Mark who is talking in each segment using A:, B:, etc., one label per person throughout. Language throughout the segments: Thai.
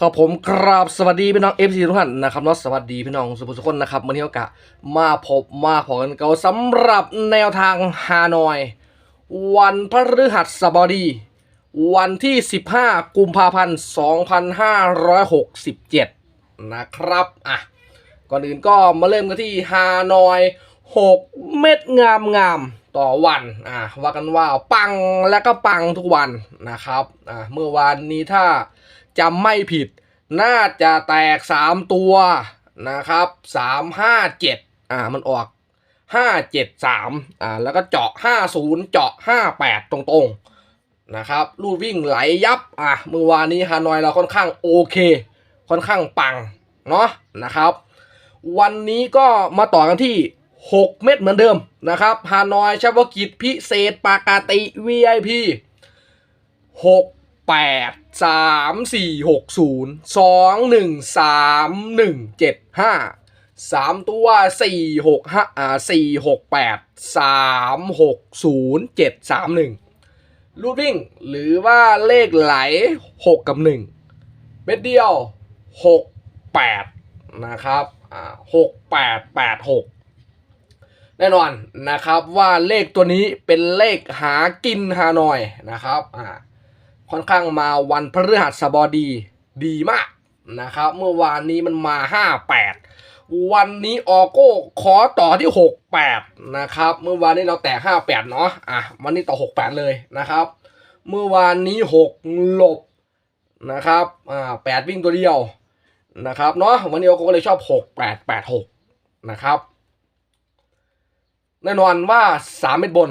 A: ครับผมกราบสวัสดีพี่น้องเอฟซีทุกท่านนะครับเนาะสวัสดีพี่น้องสุภุสุคนนะครับวันนี้โอกาสมาพบมาพอกันเก่าสำหรับแนวทางฮานอย วันพฤหัสบดี วันที่ 15 กุมภาพันธ์ 2567 นะครับอะก่อนอื่นก็มาเริ่มกันที่ฮานอย 6 เม็ดงามงามต่อวันอะว่ากันว่าปังและก็ปังทุกวันนะครับอะเมื่อวานนี้ถ้า จำไม่ผิด น่าจะแตก 3 ตัวนะครับ3 5 7อ่ามันออก5 7 3อ่าแล้วก็เจาะ50เจาะ58ตรงๆนะครับลูดวิ่งไหลยับอะเมื่อวานนี้ฮานอยเราค่อนข้างโอเค ค่อนข้างปังเนาะนะครับ วันนี้ก็มาต่อกันที่ 6 เม็ดเหมือนเดิมนะครับฮานอยเฉพาะกิจพิเศษปากาติ VIP 6 8 3 4 6 0 2 1 3 1 7 5 3ตัว4 6 5อ่า4 6 8 3 6 0 7 3 1รูดวิ่งหรือว่าเลขไหล6กับ1เม็ดเดียว6 8นะครับอ่า6 8 8 6แน่นอนนะครับว่าเลขตัวนี้เป็นเลขหากินฮานอยนะครับอ่า ค่อนข้างมาวันพฤหัสบดีดีมากนะครับ เมื่อวานนี้มันมา 58 วันนี้ออโก้ขอต่อที่ 68 นะครับ เมื่อวานนี้เราแตก58 เนาะอะวันนี้ต่อ 68 เลยนะครับ เมื่อวานนี้ 6 หลบนะครับอ่า8วิ่งตัวเดียวนะครับเนาะวันนี้ออโก้ก็เลยชอบ 68 86 นะครับแน่นอนว่า 3 เม็ดบน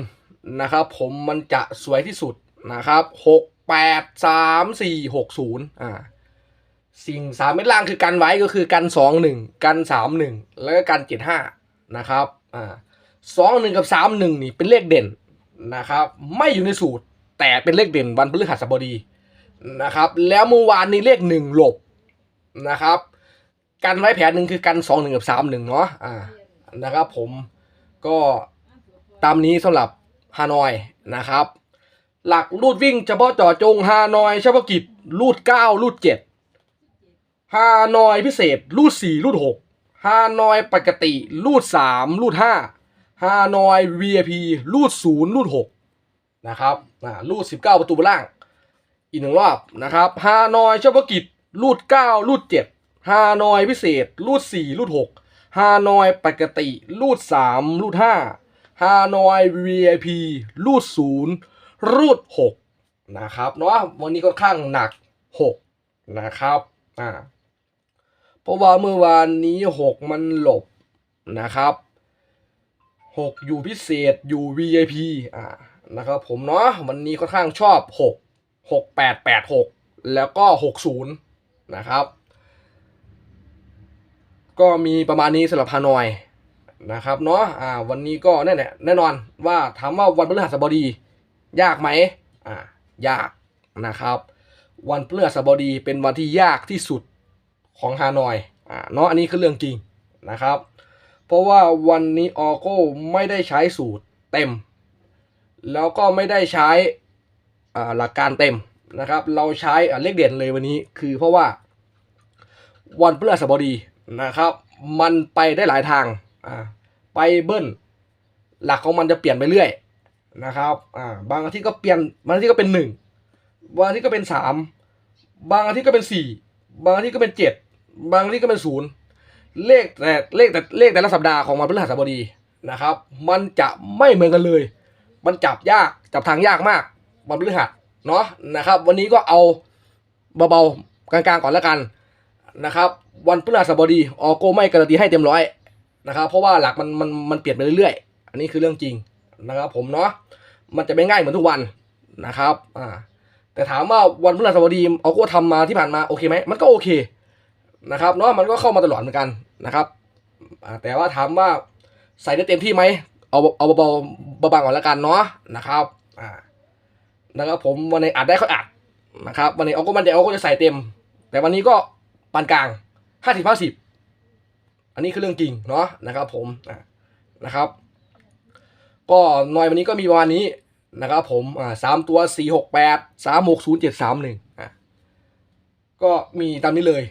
A: นะครับ ผมมันจะสวยที่สุดนะครับ6 8 3 4 6 0อ่าสิ่ง3เม็ดล่างคือกันไว้ก็คือกัน2 1กัน3 1แล้วก็กัน7 5นะครับอ่า2 1กับ3 1นี่เป็นเลขเด่นนะครับไม่อยู่ในสูตรแต่เป็นเลขเด่นวันพฤหัสบดีนะครับแล้วเมื่อวานนี้เลข1หลบนะครับกันไว้แผนหนึ่งคือกัน2 1กับ3 1เนาะอ่านะครับผมก็ตามนี้สำหรับฮานอยนะครับ หลักรูดวิ่งเฉพาะเจาะจงฮานอยเฉพาะกิจรูด9รูด7ฮานอยพิเศษ รูด4รูด6ฮานอยปกติ รูด3รูด5ฮานอย VIP รูด0รูด6นะครับอ่ารูด19ประตูบนล่าง อีกหนึ่งรอบนะครับฮานอยเฉพาะกิจรูด9รูด7ฮานอยพิเศษ รูด4รูด6ฮานอยปกติ รูดสามรูดห้าฮานอย VIP รูดศูนย์ รูดหกนะครับเนาะวันนี้ก็ข้างหนักหกนะครับอ่าเพราะว่าเมื่อวานนี้หกมันหลบนะครับหกอยู่พิเศษอยู่ VIP อ่านะครับผมเนาะวันนี้ค่อนข้างชอบหกหกแปดแปดหกแล้วก็หกศูนย์นะครับก็มีประมาณนี้สำหรับฮานอยนะครับเนาะอ่าวันนี้ก็แน่แน่แน่นอนว่าถามว่าวันพฤหัสบดี ยากไหมอ่ายากนะครับ วันพฤหัสบดีเป็นวันที่ยากที่สุดของฮานอยอ่าเนาะอันนี้คือเรื่องจริงนะครับ เพราะว่าวันนี้ออโก้ไม่ได้ใช้สูตรเต็ม แล้วก็ไม่ได้ใช้อ่าหลักการเต็มนะครับ เราใช้อ่าเลขเด่นเลยวันนี้คือเพราะว่า วันพฤหัสบดีนะครับ มันไปได้หลายทางอ่าไปเบิ้ลหลักของมันจะเปลี่ยนไปเรื่อย นะครับอ่าบางอาทิตย์ก็เปลี่ยนบางอาทิตย์ก็เป็นหนึ่งบางอาทิตย์ก็เป็นสามบางอาทิตย์ก็เป็นสี่บางอาทิตย์ก็เป็นเจ็ดบางอาทิตย์ก็เป็นศูนย์เลขแต่เลขแต่เลขแต่ละสัปดาห์ของวันพฤหัสบดีนะครับ มันจะไม่เหมือนกันเลย มันจับยากจับทางยากมากวันพฤหัสเนาะนะครับ วันนี้ก็เอาเบาๆกลางๆก่อนแล้วกันนะครับ วันพฤหัสบดีออโก้ไม่การันตีให้เต็มร้อยนะครับ เพราะว่าหลักมันมันมันเปลี่ยนไปเรื่อยๆ อันนี้คือเรื่องจริง นะครับผมเนาะมันจะไม่ง่ายเหมือนทุกวันนะครับอ่าแต่ถามว่าวันพฤหัสบดีออโก้ทำมาที่ผ่านมาโอเคไหมมันก็โอเคนะครับเนาะมันก็เข้ามาตลอดเหมือนกันนะครับอ่าแต่ว่าถามว่าใส่ได้เต็มที่ไหมเอาเอาเบาๆเบาๆก่อนแล้วกันเนาะนะครับอ่านะครับผมวันนี้อัดได้ก็อัดนะครับวันนี้ออโก้มันเดี๋ยวออโก้จะใส่เต็ม แต่วันนี้ก็ปานกลางห้าสิบห้าสิบอันนี้คือเรื่องจริงเนาะนะครับผมอะนะครับ ก็หน่อยวันนี้ก็มีประมาณนี้นะครับผมอ่าสามตัวสี่หกแปดสามหกศูนย์เจ็ดสามหนึ่งอะก็มีตามนี้เลย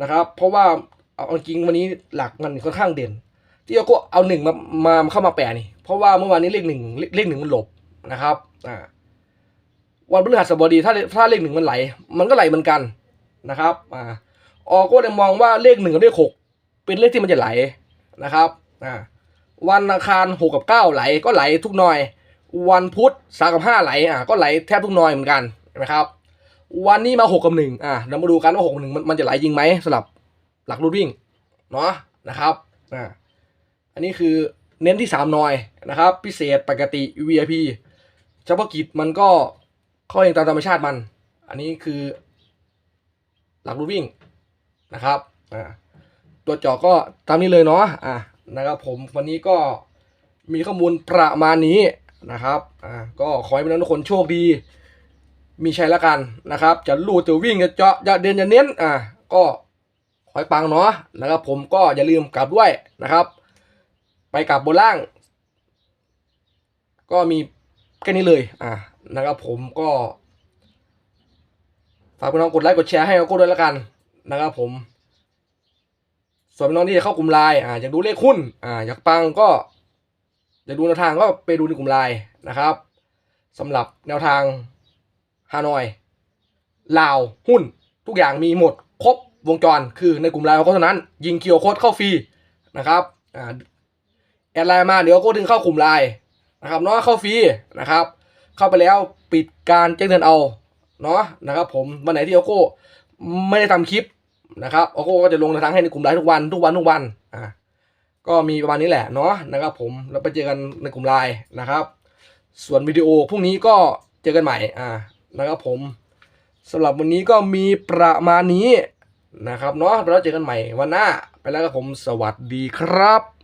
A: นะครับ เพราะว่าเอาเอาจริงวันนี้หลักมันค่อนข้างเด่น ที่เราก็เอาหนึ่งมามาเข้ามาแปะนี่ เพราะว่าเมื่อวานนี้เลขหนึ่งเลขเลขหนึ่งมันหลบนะครับอ่าวันพฤหัสบดีถ้าถ้าเลขหนึ่งมันไหล มันก็ไหลเหมือนกันนะครับอ่าออก็เลยมองว่าเลขหนึ่งกับเลขหกเป็นเลขที่มันจะไหลนะครับอ่า วันอังคารหกกับเก้าไหลก็ไหลทุกหน่อย วันพุธสามกับห้าไหลอะก็ไหลแทบทุกหน่อยเหมือนกันเห็นไหมครับ วันนี้มาหกกับหนึ่งอะเรามาดูกันว่าหกกับหนึ่งมันจะไหลจริงไหมสำหรับหลักรูดวิ่งเนาะนะครับอ่าอันนี้คือเน้นที่สามหน่อยนะครับ พิเศษปกติ VIP เฉพาะกิจมันก็เข้าเองตามธรรมชาติมัน อันนี้คือหลักรูดวิ่งนะครับอ่าตัวเจาะก็ตามนี้เลยเนาะอะ นะครับผมวันนี้ก็มีข้อมูลประมาณนี้นะครับอ่าก็ขอให้พี่น้องทุกคนโชคดี มีชัยละกันนะครับ จะลูดจะวิ่งจะเจาะจะเดินจะเน้นอ่าก็ขอให้ปังเนาะนะครับผมก็อย่าลืมกลับด้วยนะครับ ไปกลับบนล่าง ก็มีแค่นี้เลยอ่านะครับผมก็ฝากพี่น้องกดไลค์กดแชร์ให้เราก็ด้วยแล้วกันนะครับผม ส่วนพี่น้องที่จะเข้ากลุ่มไลน์อ่าอยากดูเลขหุ้นอ่าอยากปังก็อยากดูแนวทางก็ไปดูในกลุ่มไลน์นะครับสำหรับแนวทางฮานอยลาวหุ้น ทุกอย่างมีหมดครบวงจรคือในกลุ่มไลน์เขาเท่านั้น ยิงคิวโค้ดเข้าฟรีนะครับอ่าแอดไลน์มาเดี๋ยวก็ดึงเข้ากลุ่มไลน์นะครับเนาะเข้าฟรีนะครับ เข้าไปแล้วปิดการแจ้งเตือนเอาเนาะนะครับผมวันไหนที่โอโก้ไม่ได้ทำคลิป นะครับโอโก้ก็จะลงในทางให้ในกลุ่มไลน์ทุกวันทุกวันทุกวันอ่าก็มีประมาณนี้แหละเนาะนะครับ ผมแล้วไปเจอกันในกลุ่มไลน์นะครับ ส่วนวิดีโอพรุ่งนี้ก็เจอกันใหม่อ่านะครับผมสำหรับวันนี้ก็มีประมาณนี้นะครับเนาะแล้วเจอกันใหม่วันหน้าไปแล้วครับผมสวัสดีครับ